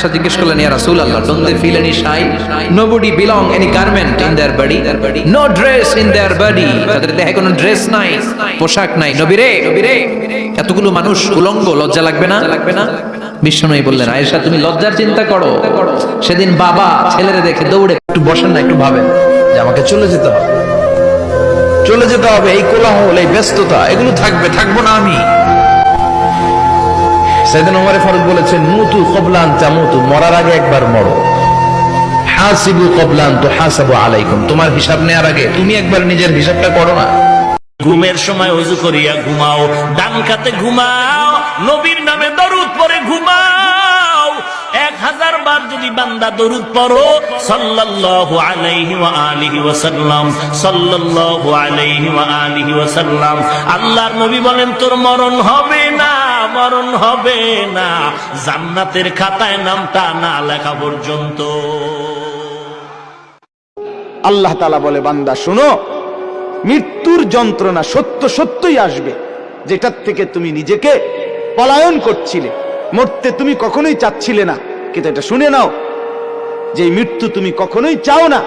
সাথে জিজ্ঞেস করলেন ইয়া রাসূলুল্লাহ don't they feel any shy nobody belong any garment in their body no dress in their body তাদের দেহে কোনো ড্রেস নাই পোশাক নাই নবী রে নবী রে এতগুলো মানুষ উলঙ্গ লজ্জা লাগবে না লাগবে না বিষ্ণু বললেন আয়েশা তুমি লজ্জার চিন্তা করো সেদিন বাবা ছেলেরে দেখে দৌড়ে একটু বসেন না একটু ভাবেন যে আমাকে চলে যেতে হবে চলে যেতে হবে এই কোলাহল এই ব্যস্ততা এগুলো থাকবে থাকবো না আমি সেদিন ওমরে ফারুক বলেছেন মুতু কবলান চামুতু মরার আগে একবার মরো। হাসিবু কবলান তো হাসাবু আলাইকুম, তোমার হিসাব নেওয়ার আগে তুমি একবার নিজের হিসাবটা করো না। ঘুমের সময় অজু করিয়া ঘুমাও, ডান কাতে ঘুমাও, নবীর নামে দরুদ পরে ঘুমাও। যদি বান্দা দরুদ পড়ো, সাল্লাল্লাহু আলাইহি ওয়া আলিহি ওয়া সাল্লাম, সাল্লাল্লাহু আলাইহি ওয়া আলিহি ওয়া সাল্লাম। আল্লাহর নবী বলেন, তোর মরণ হবে না, মরণ হবে না। জান্নাতের খাতায় নামটা না লেখা পর্যন্ত। আল্লাহ তালা বলে, বান্দা, শোনো, মৃত্যুর যন্ত্রণা সত্য সত্যই আসবে। যেটার থেকে তুমি নিজেকে পলায়ন করছিলে, মরতে তুমি কখনোই চাচ্ছিলে না। কিন্তু এটা শুনে নাও যে মৃত্যু তুমি কখনোই চাও না,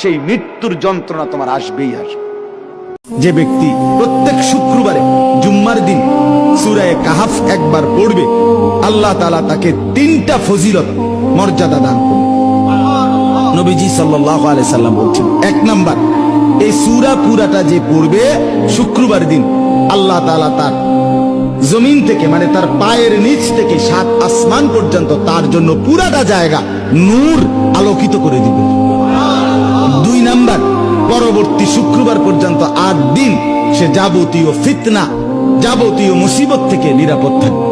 সেই মৃত্যুর যন্ত্রণা তোমার আসবেই আসবে। যে ব্যক্তি প্রত্যেক শুক্রবারে জুম্মার দিন সুরায় কাহাফ একবার পড়বে, আল্লাহ তালা তাকে তিনটা ফজিলত, মর্যাদা দান নবীজি সাল্লাহ সাল্লাম বলছেন, এক নাম্বার, এই সুরা পুরাটা যে পড়বে শুক্রবার দিন, আল্লাহ তালা তার জমিন থেকে মানে তার পায়ের নিচ থেকে সাত আসমান পর্যন্ত, তার জন্য পুরাটা জায়গা নূর আলোকিত করে দিবে। দুই নাম্বার, পরবর্তী শুক্রবার পর্যন্ত আট দিন সে যাবতীয় ফিতনা, যাবতীয় মুসিবত থেকে নিরাপদ থাকবে।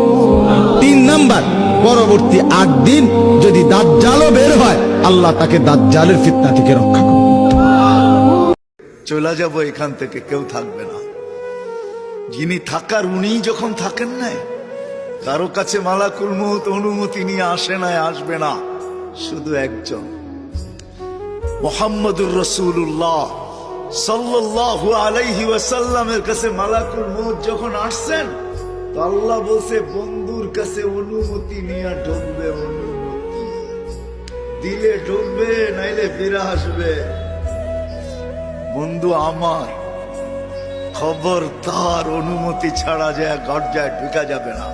তিন নাম্বার, পরবর্তী আট দিন যদি দাজ্জালও বের হয়, আল্লাহ তাকে দাজ্জালের ফিতনা থেকে রক্ষা করবে। চলে যাব এখান থেকে, কেউ থাকবে না। যিনি থাকার উনিই যখন থাকেন নাই, কারও কাছে মালাকুল মৌত অনুমতি নিয়ে আসে নাই, আসবে না, শুধু একজন। মোহাম্মদুর রসুল্লাহ সাল্লাল্লাহু আলাইহি ওয়াসাল্লামের কাছে মালাকুল মৌত যখন আসছেন, তো আল্লাহ বলছে, বন্ধুর কাছে অনুমতি নিয়ে ঢুকবে অনুমতি। দিলে ঢুকবে নাইলে ফিরে আসবে। বন্ধু আমার খবর তার অনুমতি ছাড়া যায় গর্জায় ঢুকা যাবে না।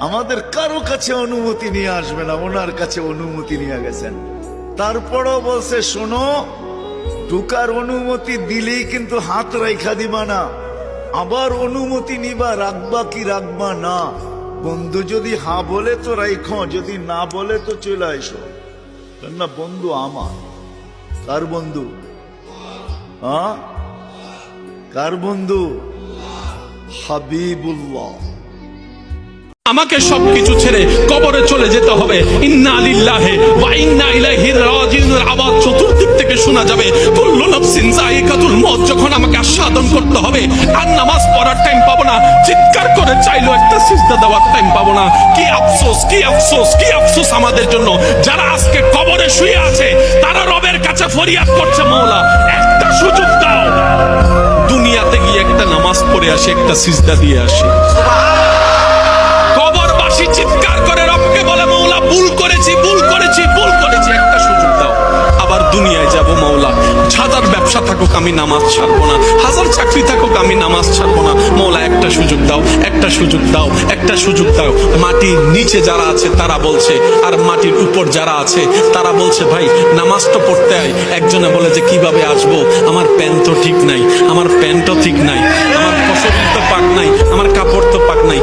আমাদের কারও কাছে অনুমতি নিয়ে আসবে না, ওনার কাছে অনুমতি নিয়ে গেছেন। তারপরও বলছে, শোনো, ঢুকার অনুমতি দিলেই কিন্তু হাত রাইখা দিবা না। আবার অনুমতি নিবা, রাখবা কি রাখবা না। বন্ধু যদি হা বলে তো রাইখ, যদি না বলে তো চলে আইসো। না বন্ধু আমার। কার বন্ধু? হ্যাঁ? কার বন্ধু? হাবিবুল্লাহ। আমাকে সবকিছু ছেড়ে কবরে চলে যেতে হবে। ইন্না ওয়া ইন্না ইলাইহি আওয়াজ চতুর্দিক থেকে শোনা যাবে। কুল্লু নাফসিন মউত যখন আমাকে আস্বাদন করতে হবে, আর নামাজ পড়ার টাইম পাবো না, চিৎকার করে চাইলো একটা সিজদা দেওয়ার টাইম পাবো না। কি আফসোস কি আফসোস কি আফসোস আমাদের জন্য। যারা আজকে কবরে শুয়ে আছে, তারা রবের কাছে ফরিয়াদ করছে, মাওলা, একটা সুযোগ দাও। পড়ে আসি, একটা সিজদা দিয়ে আসি। কবরবাসী চিৎকার করে, রবকে বলে, মৌলা, ভুল করেছি ভুল করেছি ভুল করেছি। একটা সুযোগ দাও, আবার দুনিয়ায় যাব মৌলা। হাজার ব্যবসা থাকুক, আমি নামাজ ছাড়বো না। হাজার চাকরি থাকুক, আমি নামাজ ছাড়বো না। মৌলা, একটা সুযোগ দাও, একটা সুযোগ দাও, একটা সুযোগ দাও। মাটির নিচে যারা আছে, তারা বলছে, আর মাটির উপর যারা আছে, তারা বলছে, ভাই, নামাজ তো পড়তে হয় একজনে বলে যে, কীভাবে আসব? আমার প্যান্ট তো ঠিক নাই, আমার প্যান্টও ঠিক নাই। ফসল তো পাক নাই আমার কাপড় তো পাক নাই।